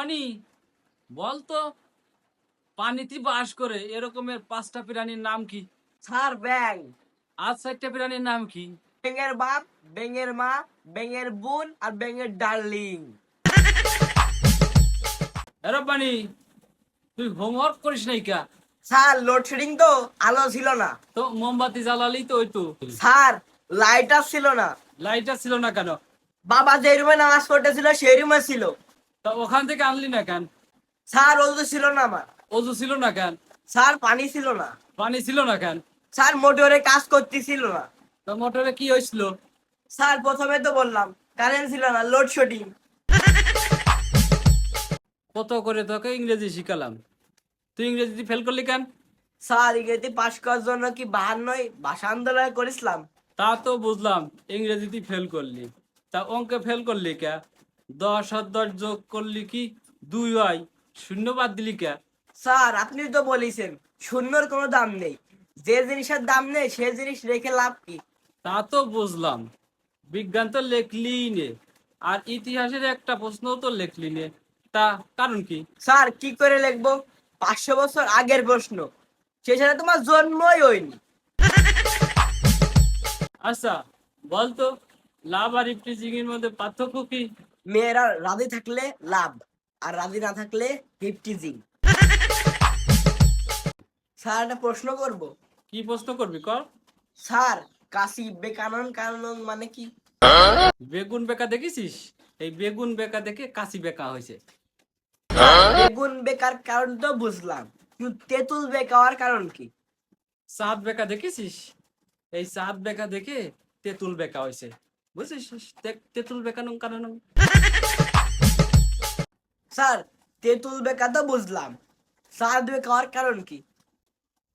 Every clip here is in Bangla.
রব্বানি বল তো পানিতে বাস করে এরকমের পাঁচটা প্রাণীর নাম কি? স্যার ব্যাং। আর চারটা প্রাণীর নাম কি? ব্যাঙের বাপ ব্যাঙের মা ব্যাঙের বোন আর ব্যাঙের ডার্লিং। রব্বানি তুই হোমওয়ার্ক করিস নাই কা? স্যার লোডশেডিং তো আলো ছিল না। তো মোমবাতি জ্বালালেই তো ওই তো। স্যার লাইটার ছিল না। লাইটার ছিল না কেন? বাবা যে রুমে নামাজ পড়তেছিল সেই রুমে ছিল। তা ওখান থেকে আনলি না কেন? স্যার ওজু ছিল না আমার। অজু ছিল না কেন? স্যার পানি ছিল না। পানি ছিল না কেন? স্যার মোটরে কাজ করতেছিল না। তো মোটরে কি হয়েছিল? স্যার প্রথমে তো বললাম কারেন্ট ছিল না লোডশেডিং কত করে তোকে ইংরেজি শিখালাম? তুই ইংরেজি ফেল করলি কেন? স্যার ইংরেজি পাশ করার জন্য কি বাহান্নই ভাষা আন্দোলন করেছিলাম? তা তো বুঝলাম ইংরেজিতে ফেল করলি। তা অঙ্কে ফেল করলি কে? দশ আর দশ যোগ করলি কি? দুই হয় শূন্য বাদ দিলি কে? স্যার আপনি তো বলেছেন শূন্যর কোনো দাম নেই। যে জিনিসের দাম নেই সে জিনিস রেখে লাভ কি? তা তো বুঝলাম। বিজ্ঞান তো লেখলি নে। আর ইতিহাসের একটা প্রশ্ন তো লেখলি নে। তা কারণ কি? স্যার কি করে লিখব? পাঁচশো বছর আগের প্রশ্ন। সেখানে তোমার জন্মই হয়নি। আচ্ছা বলতো লাভ আর ইফটিজিং এর মধ্যে পার্থক্য কি? মেয়েরা রাজি থাকলে লাভ আর রাজি না থাকলে হিপটিজিং স্যার একটা প্রশ্ন করব। কি প্রশ্ন করবি কর। স্যার কাশি বেকানন কানন মানে কি? বেগুন বেকা দেখেছিস? এই বেগুন বেকা দেখে কাশি বেকা হয়েছে। বেগুন বেকার কারণ তো বুঝলাম কিন্তু তেঁতুল বেকার কারণ কি? সাত বেকা দেখেছিস? এই সাত বেকা দেখে তেঁতুল বেকা হয়েছে। বুঝছিস? তেঁতুল বেকানো কারণ স্যার তেঁতুল বেকা তো বুঝলাম। সাদ বেকার কারণ কি?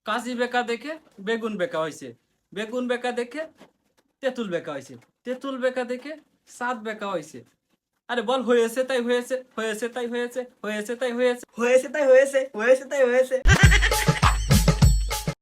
কাশি বেকা দেখে বেগুন বেকা হয়েছে বেগুন বেকা দেখে তেঁতুল বেকা হয়েছে তেঁতুল বেকা দেখে সাত বেকা হয়েছে আরে বল হয়েছে তাই হয়েছে হয়েছে তাই হয়েছে হয়েছে তাই হয়েছে। হয়েছে তাই হয়েছে হয়েছে তাই হয়েছে।